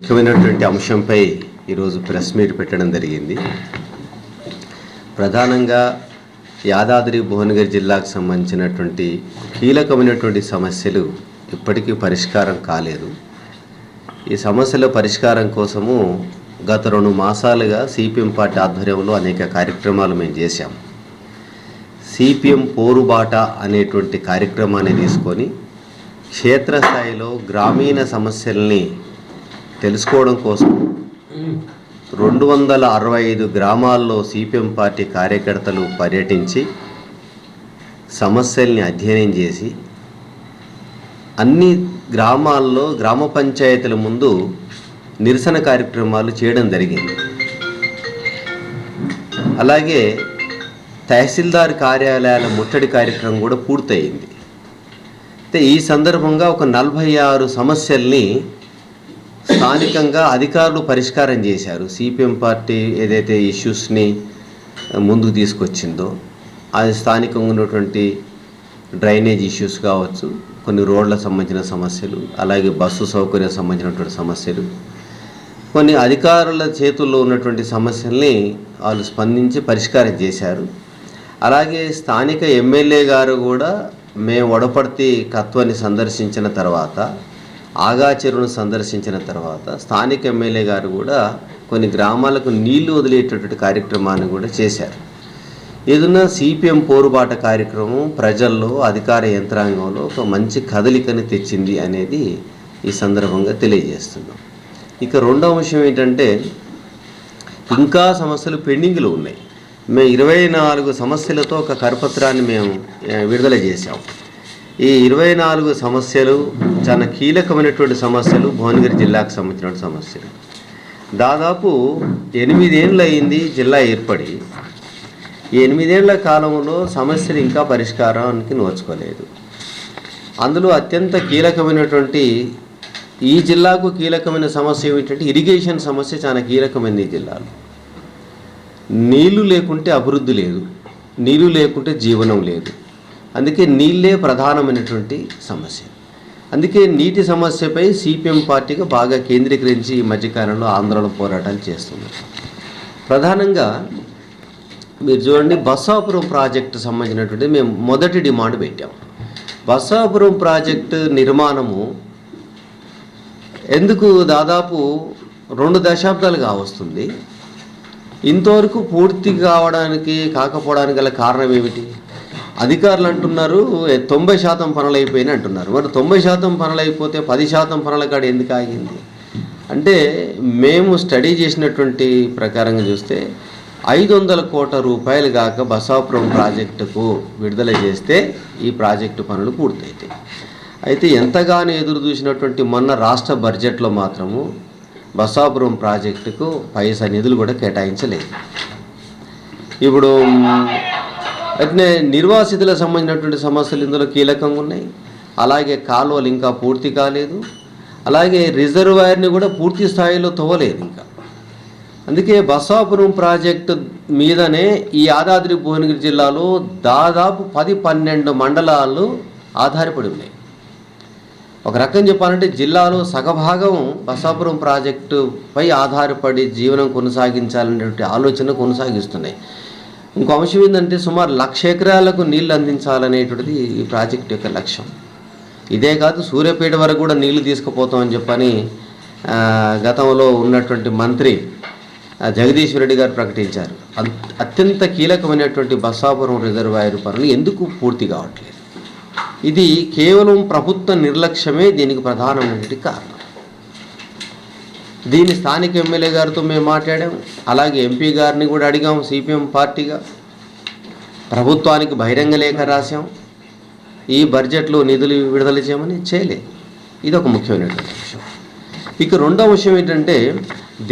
ముఖ్యమైనటువంటి అంశంపై ఈరోజు ప్రెస్ మీట్ పెట్టడం జరిగింది. ప్రధానంగా యాదాద్రి భువనగిరి జిల్లాకు సంబంధించినటువంటి కీలకమైనటువంటి సమస్యలు ఇప్పటికీ పరిష్కారం కాలేదు. ఈ సమస్యల పరిష్కారం కోసము గత రెండు మాసాలుగా సిపిఎం పార్టీ ఆధ్వర్యంలో అనేక కార్యక్రమాలు మేము చేశాం. సిపిఎం పోరుబాట అనేటువంటి కార్యక్రమాన్ని తీసుకొని క్షేత్రస్థాయిలో గ్రామీణ సమస్యల్ని తెలుసుకోవడం కోసం రెండు వందల అరవై ఐదు గ్రామాల్లో సిపిఎం పార్టీ కార్యకర్తలు పర్యటించి సమస్యల్ని అధ్యయనం చేసి అన్ని గ్రామాల్లో గ్రామ పంచాయతీల ముందు నిరసన కార్యక్రమాలు చేయడం జరిగింది. అలాగే తహసీల్దార్ కార్యాలయాల ముట్టడి కార్యక్రమం కూడా పూర్తయింది. అయితే ఈ సందర్భంగా ఒక నలభై ఆరు సమస్యల్ని స్థానికంగా అధికారులు పరిష్కారం చేశారు. సిపిఎం పార్టీ ఏదైతే ఇష్యూస్ని ముందుకు తీసుకొచ్చిందో అది స్థానికంగా ఉన్నటువంటి డ్రైనేజ్ ఇష్యూస్ కావచ్చు కొన్ని రోడ్లకు సంబంధించిన సమస్యలు అలాగే బస్సు సౌకర్యం సంబంధించినటువంటి సమస్యలు. కొన్ని అధికారుల చేతుల్లో ఉన్నటువంటి సమస్యల్ని వాళ్ళు స్పందించి పరిష్కారం చేశారు. అలాగే స్థానిక ఎమ్మెల్యే గారు కూడా మేము వడపర్తి కత్వాన్ని సందర్శించిన తర్వాత ఆగాచెరువును సందర్శించిన తర్వాత స్థానిక ఎమ్మెల్యే గారు కూడా కొన్ని గ్రామాలకు నీళ్ళు వదిలేటటువంటి కార్యక్రమాన్ని కూడా చేశారు. ఏదన్నా సిపిఎం పోరుబాట కార్యక్రమం ప్రజల్లో అధికార యంత్రాంగంలో ఒక మంచి కదలికని తెచ్చింది అనేది ఈ సందర్భంగా తెలియజేస్తున్నాం. ఇక రెండవ విషయం ఏంటంటే ఇంకా సమస్యలు పెండింగ్లో ఉన్నాయి. మేము ఇరవై నాలుగు సమస్యలతో ఒక కరపత్రాన్ని మేము విడుదల చేశాం. ఈ ఇరవై నాలుగు సమస్యలు చాలా కీలకమైనటువంటి సమస్యలు భువనగిరి జిల్లాకు సంబంధించిన సమస్యలు. దాదాపు ఎనిమిదేళ్ళు అయింది జిల్లా ఏర్పడి. ఈ ఎనిమిదేళ్ళ కాలంలో సమస్యలు ఇంకా పరిష్కారానికి నోచుకోలేదు. అందులో అత్యంత కీలకమైనటువంటి ఈ జిల్లాకు కీలకమైన సమస్య ఏమిటంటే ఇరిగేషన్ సమస్య చాలా కీలకమైనది ఈ జిల్లాలో. నీళ్ళు లేకుంటే అభివృద్ధి లేదు నీళ్ళు లేకుంటే జీవనం లేదు. అందుకే నీళ్ళే ప్రధానమైనటువంటి సమస్య. అందుకే నీటి సమస్యపై సిపిఎం పార్టీగా బాగా కేంద్రీకరించి ఈ మధ్యకాలంలో ఆందోళన పోరాటాలు చేస్తుంది ప్రధానంగా మీరు చూడండి బస్సాపురం ప్రాజెక్టు సంబంధించినటువంటి మేము మొదటి డిమాండ్ పెట్టాం. బస్సాపురం ప్రాజెక్టు నిర్మాణము ఎందుకు దాదాపు రెండు దశాబ్దాలుగా వస్తుంది? ఇంతవరకు పూర్తి కావడానికి కాకపోవడానికి గల కారణం ఏమిటి? అధికారులు అంటున్నారు తొంభై శాతం పనులు అయిపోయినాయి అంటున్నారు. మరి తొంభై శాతం పనులు అయిపోతే పది శాతం పనుల కాడ ఎందుకు ఆగింది? అంటే మేము స్టడీ చేసినటువంటి ప్రకారంగా చూస్తే ఐదు వందల కోట్ల రూపాయలు కాక బసాపురం ప్రాజెక్టుకు విడుదల చేస్తే ఈ ప్రాజెక్టు పనులు పూర్తయితాయి. అయితే ఎంతగానో ఎదురు చూసినటువంటి మొన్న రాష్ట్ర బడ్జెట్లో మాత్రము బసాపురం ప్రాజెక్టుకు పైసా నిధులు కూడా కేటాయించలేదు. ఇప్పుడు అట్నే నిర్వాసితులకు సంబంధించినటువంటి సమస్యలు ఇందులో కీలకంగా ఉన్నాయి. అలాగే కాలువలు ఇంకా పూర్తి కాలేదు. అలాగే రిజర్వాయర్ని కూడా పూర్తి స్థాయిలో తవ్వలేదు ఇంకా. అందుకే బసాపురం ప్రాజెక్టు మీదనే ఈ యాదాద్రి భువనగిరి జిల్లాలో దాదాపు పది పన్నెండు మండలాలు ఆధారపడి ఉన్నాయి. ఒక రకం చెప్పాలంటే జిల్లాలో సగభాగం బసాపురం ప్రాజెక్టుపై ఆధారపడి జీవనం కొనసాగించాలనేటువంటి ఆలోచన కొనసాగిస్తున్నాయి. ఇంకో అంశం ఏంటంటే సుమారు లక్ష ఎకరాలకు నీళ్ళు అందించాలనేటువంటిది ఈ ప్రాజెక్టు యొక్క లక్ష్యం. ఇదే కాదు సూర్యాపేట వరకు కూడా నీళ్ళు తీసుకుపోతామని చెప్పని గతంలో ఉన్నటువంటి మంత్రి జగదీశ్వర్ రెడ్డి గారు ప్రకటించారు. అత్యంత కీలకమైనటువంటి బస్సాపురం రిజర్వాయర్ పనులు ఎందుకు పూర్తి కావట్లేదు? ఇది కేవలం ప్రభుత్వ నిర్లక్ష్యమే దీనికి ప్రధానమైన కారణం. దీని స్థానిక ఎమ్మెల్యే గారితో మేము మాట్లాడాం అలాగే ఎంపీ గారిని కూడా అడిగాం సిపిఎం పార్టీగా. ప్రభుత్వానికి బహిరంగ లేఖ రాశాం. ఈ బడ్జెట్లో నిధులు విడుదల చేయమని చేయలేదు. ఇది ఒక ముఖ్యమైనటువంటి విషయం. ఇక రెండవ విషయం ఏంటంటే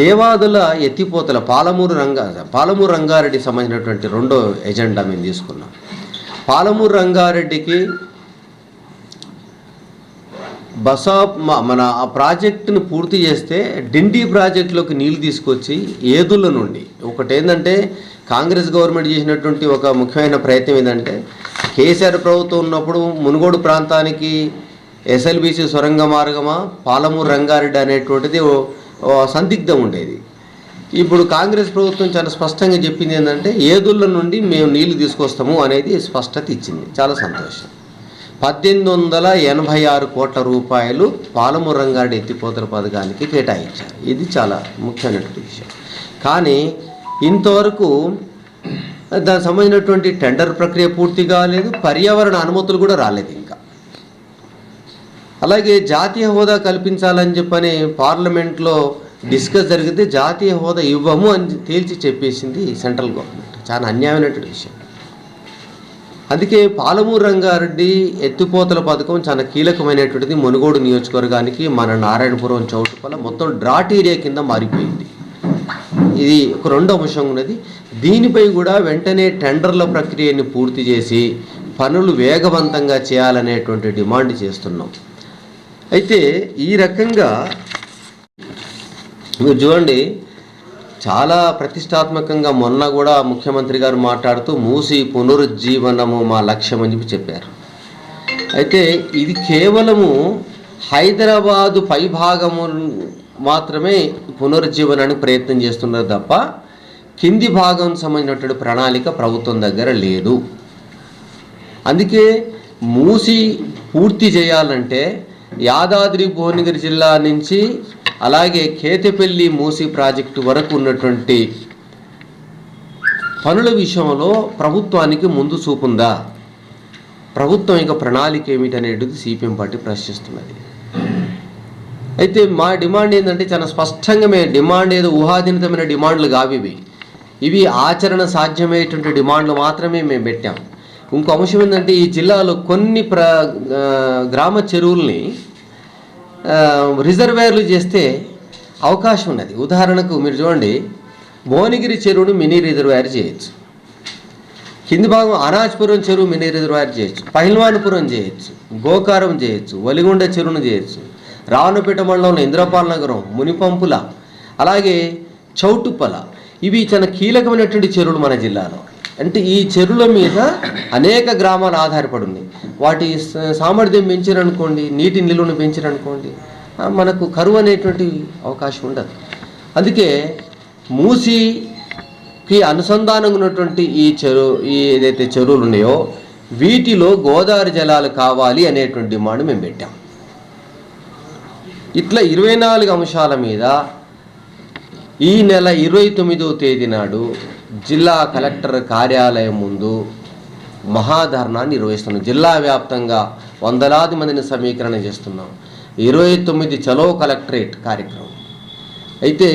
దేవాదుల ఎత్తిపోతల పాలమూరు రంగా పాలమూరు రంగారెడ్డి సంబంధించినటువంటి రెండో ఎజెండా మేము తీసుకున్నాం. పాలమూరు రంగారెడ్డికి బసా మన ఆ ప్రాజెక్టును పూర్తి చేస్తే డిండి ప్రాజెక్టులోకి నీళ్ళు తీసుకొచ్చి ఏదుల నుండి. ఒకటి ఏంటంటే కాంగ్రెస్ గవర్నమెంట్ చేసినటువంటి ఒక ముఖ్యమైన ప్రయత్నం ఏంటంటే కేసీఆర్ ప్రభుత్వం ఉన్నప్పుడు మునుగోడు ప్రాంతానికి ఎస్ఎల్బిసి సొరంగ మార్గమా పాలమూరు రంగారెడ్డి అనేటువంటిది సందిగ్ధం ఉండేది. ఇప్పుడు కాంగ్రెస్ ప్రభుత్వం చాలా స్పష్టంగా చెప్పింది ఏంటంటే ఏదుళ్ళ నుండి మేము నీళ్ళు తీసుకొస్తాము అనేది స్పష్టత ఇచ్చింది. చాలా సంతోషం. పద్దెనిమిది వందల ఎనభై ఆరు కోట్ల రూపాయలు పాలమూరు రంగారెడ్డి ఎత్తిపోతల పథకానికి కేటాయించారు. ఇది చాలా ముఖ్యమైనటువంటి విషయం. కానీ ఇంతవరకు దానికి సంబంధించినటువంటి టెండర్ ప్రక్రియ పూర్తి కాలేదు పర్యావరణ అనుమతులు కూడా రాలేదు ఇంకా. అలాగే జాతీయ హోదా కల్పించాలని చెప్పని పార్లమెంట్లో డిస్కస్ జరిగితే జాతీయ హోదా ఇవ్వము అని తేల్చి చెప్పేసింది సెంట్రల్ గవర్నమెంట్. చాలా అన్యాయమైనటువంటి విషయం. అందుకే పాలమూరు రంగారెడ్డి ఎత్తిపోతల పథకం చాలా కీలకమైనటువంటిది. మునుగోడు నియోజకవర్గానికి మన నారాయణపురం చౌటుపల మొత్తం డ్రాట్ ఏరియా కింద మారిపోయింది. ఇది ఒక రెండో అంశం ఉన్నది. దీనిపై కూడా వెంటనే టెండర్ల ప్రక్రియని పూర్తి చేసి పనులు వేగవంతంగా చేయాలనేటువంటి డిమాండ్ చేస్తున్నాం. అయితే ఈ రకంగా మీరు చూడండి చాలా ప్రతిష్టాత్మకంగా మొన్న కూడా ముఖ్యమంత్రి గారు మాట్లాడుతూ మూసి పునరుజ్జీవనము మా లక్ష్యం అని చెప్పి చెప్పారు. అయితే ఇది కేవలము హైదరాబాదు పైభాగము మాత్రమే పునరుజ్జీవనానికి ప్రయత్నం చేస్తున్నారు తప్ప కింది భాగం సంబంధించినటువంటి ప్రణాళిక ప్రభుత్వం దగ్గర లేదు. అందుకే మూసి పూర్తి చేయాలంటే యాదాద్రి భువనగిరి జిల్లా నుంచి అలాగే కేతపల్లి మూసి ప్రాజెక్టు వరకు ఉన్నటువంటి పనుల విషయంలో ప్రభుత్వానికి ముందు చూపుందా? ప్రభుత్వం యొక్క ప్రణాళిక ఏమిటనేది సిపిఎం పార్టీ ప్రశ్నిస్తున్నది. అయితే మా డిమాండ్ ఏంటంటే చాలా స్పష్టంగా మేము డిమాండ్ ఏదో ఊహాజనితమైన డిమాండ్లు కావి ఇవి ఇవి ఆచరణ సాధ్యమయ్యేటువంటి డిమాండ్లు మాత్రమే మేము పెట్టాం. ఇంకో అంశం ఏంటంటే ఈ జిల్లాలో కొన్ని ప్ర గ్రామ చెరువుల్ని రిజర్వేర్లు చేస్తే అవకాశం ఉన్నది. ఉదాహరణకు మీరు చూడండి భువనగిరి చెరువును మినీ రిజర్వాయర్ చేయొచ్చు. కింది భాగం అనాజ్పురం చెరువు మినీ రిజర్వాయర్ చేయొచ్చు. పహిల్వానపురం చేయొచ్చు. గోకారం చేయొచ్చు. వలిగొండ చెరువును చేయొచ్చు. రావణపేట మండలంలో ఇంద్రపాల్ నగరం మునిపంపుల అలాగే చౌటుప్పల. ఇవి చాలా కీలకమైనటువంటి చెరువులు మన జిల్లాలో. అంటే ఈ చెరువుల మీద అనేక గ్రామాలు ఆధారపడి ఉన్నాయి వాటి సామర్థ్యం పెంచారనుకోండి నీటి నిల్వను పెంచారనుకోండి మనకు కరువు అనేటువంటి అవకాశం ఉండదు. అందుకే మూసికి అనుసంధానంగా ఉన్నటువంటి ఈ చెరువు ఈ ఏదైతే చెరువులు ఉన్నాయో వీటిలో గోదావరి జలాలు కావాలి అనేటువంటి డిమాండ్ మేము పెట్టాం. ఇట్లా ఇరవై నాలుగు అంశాల మీద ఈ నెల ఇరవై తొమ్మిదవ తేదీ నాడు జిల్లా కలెక్టర్ కార్యాలయం ముందు మహాధర్నా నిర్వహిస్తున్నాం. జిల్లా వ్యాప్తంగా వందలాది మందిని సమీకరణ చేస్తున్నాం. ఇరవై తొమ్మిది చలో కలెక్టరేట్ కార్యక్రమం. అయితే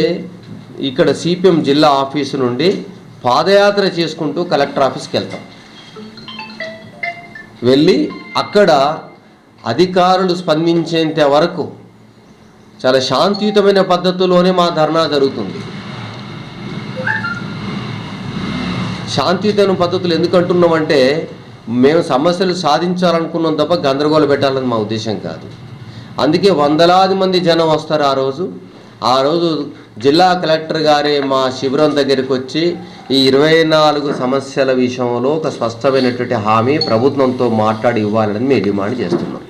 ఇక్కడ సిపిఎం జిల్లా ఆఫీసు నుండి పాదయాత్ర చేసుకుంటూ కలెక్టర్ ఆఫీస్కి వెళ్తాం. వెళ్ళి అక్కడ అధికారులు స్పందించేంత వరకు చాలా శాంతియుతమైన పద్ధతిలోనే మా ధర్నా జరుగుతుంది. శాంతియుతమైన పద్ధతులు ఎందుకు అంటున్నామంటే మేము సమస్యలు సాధించాలనుకున్నాం తప్ప గందరగోళం పెట్టాలని మా ఉద్దేశం కాదు. అందుకే వందలాది మంది జనం వస్తారు ఆ రోజు. ఆ రోజు జిల్లా కలెక్టర్ గారే మా శిబిరం దగ్గరికి వచ్చి ఈ ఇరవై నాలుగు సమస్యల విషయంలో ఒక స్పష్టమైనటువంటి హామీ ప్రభుత్వంతో మాట్లాడి ఇవ్వాలని మేము డిమాండ్ చేస్తున్నాం.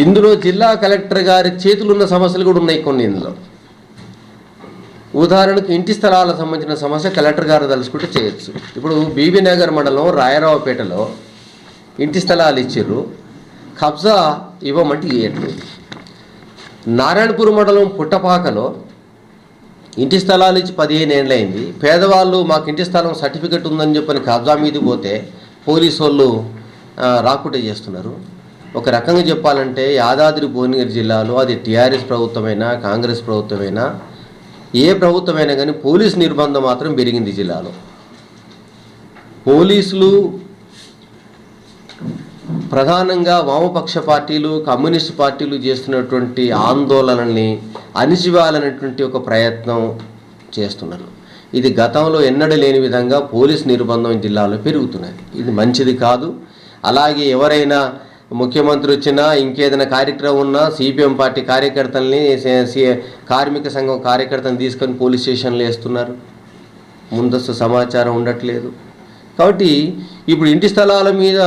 ఇందులో జిల్లా కలెక్టర్ గారి చేతులున్న సమస్యలు కూడా ఉన్నాయి కొన్ని ఇందులో. ఉదాహరణకు ఇంటి స్థలాలకు సంబంధించిన సమస్య కలెక్టర్ గారు తలుచుకుంటే చేయొచ్చు. ఇప్పుడు బీబీ నగర్ మండలం రాయరావుపేటలో ఇంటి స్థలాలు ఇచ్చిర్రు. కబ్జా ఇవ్వమంటే ఇవ్వట్లేదు నారాయణపూర్ మండలం పుట్టపాకలో ఇంటి స్థలాలు ఇచ్చి పదిహేను ఏళ్ళైంది పేదవాళ్ళు మాకు ఇంటి స్థలం సర్టిఫికెట్ ఉందని చెప్పని కబ్జా మీద పోతే పోలీసు వాళ్ళు రాకుండా రాకుంటే చేస్తున్నారు. ఒక రకంగా చెప్పాలంటే యాదాద్రి భువనగిరి జిల్లాలో అది టీఆర్ఎస్ ప్రభుత్వమైనా కాంగ్రెస్ ప్రభుత్వమైనా ఏ ప్రభుత్వమైనా కానీ పోలీస్ నిర్బంధం మాత్రం పెరిగింది జిల్లాలో. పోలీసులు ప్రధానంగా వామపక్ష పార్టీలు కమ్యూనిస్ట్ పార్టీలు చేస్తున్నటువంటి ఆందోళనల్ని అణిచివేయాలనేటువంటి ఒక ప్రయత్నం చేస్తున్నారు. ఇది గతంలో ఎన్నడూ లేని విధంగా పోలీస్ నిర్బంధం జిల్లాలో పెరుగుతున్నది. ఇది మంచిది కాదు. అలాగే ఎవరైనా ముఖ్యమంత్రి వచ్చినా ఇంకేదైనా కార్యక్రమం ఉన్నా సిపిఎం పార్టీ కార్యకర్తల్ని కార్మిక సంఘం కార్యకర్తలను తీసుకొని పోలీస్ స్టేషన్లో వేస్తున్నారు. ముందస్తు సమాచారం ఉండట్లేదు. కాబట్టి ఇప్పుడు ఇంటి స్థలాల మీద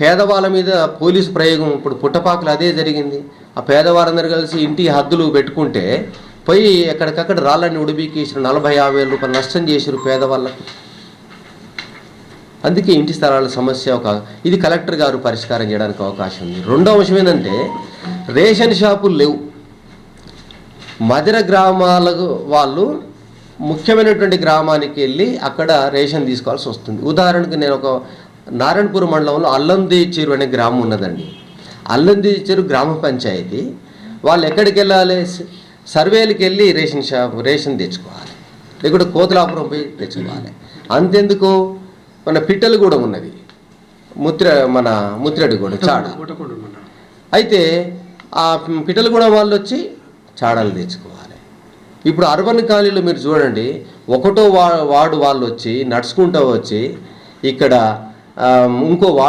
పేదవాళ్ళ మీద పోలీసు ప్రయోగం ఇప్పుడు పుట్టపాకలు అదే జరిగింది. ఆ పేదవారందరూ కలిసి ఇంటి హద్దులు పెట్టుకుంటే పోయి ఎక్కడికక్కడ రాళ్ళని ఉడిబీకేసిన నలభై యాభై వేల రూపాయలు నష్టం చేసారు పేదవాళ్ళకి. అందుకే ఇంటి స్థలాల సమస్య ఒక ఇది కలెక్టర్ గారు పరిష్కారం చేయడానికి అవకాశం ఉంది. రెండో అంశం ఏంటంటే రేషన్ షాపులు లేవు. మధుర గ్రామాలకు వాళ్ళు ముఖ్యమైనటువంటి గ్రామానికి వెళ్ళి అక్కడ రేషన్ తీసుకోవాల్సి వస్తుంది. ఉదాహరణకు నేను ఒక నారాయణపూర్ మండలంలో అల్లంది చెరువు అనే గ్రామం ఉన్నదండి. అల్లంది చెరువు గ్రామ పంచాయతీ. వాళ్ళు ఎక్కడికి వెళ్ళాలి? సర్వేలకు వెళ్ళి రేషన్ షాప్ రేషన్ తెచ్చుకోవాలి. లేకుంటే కోతలాపురం పోయి తెచ్చుకోవాలి. అంతెందుకు? మన పిట్టలు కూడా ఉన్నది ముత్ర మన ముత్రడి కూడా చాడ. అయితే ఆ పిట్టలగూడ వాళ్ళు వచ్చి చాడలు తెచ్చుకోవాలి. ఇప్పుడు అర్బన్ కాలనీలో మీరు చూడండి ఒకటో వా వార్డు వాళ్ళు వచ్చి నడుచుకుంటూ వచ్చి ఇక్కడ ఇంకో వార్డు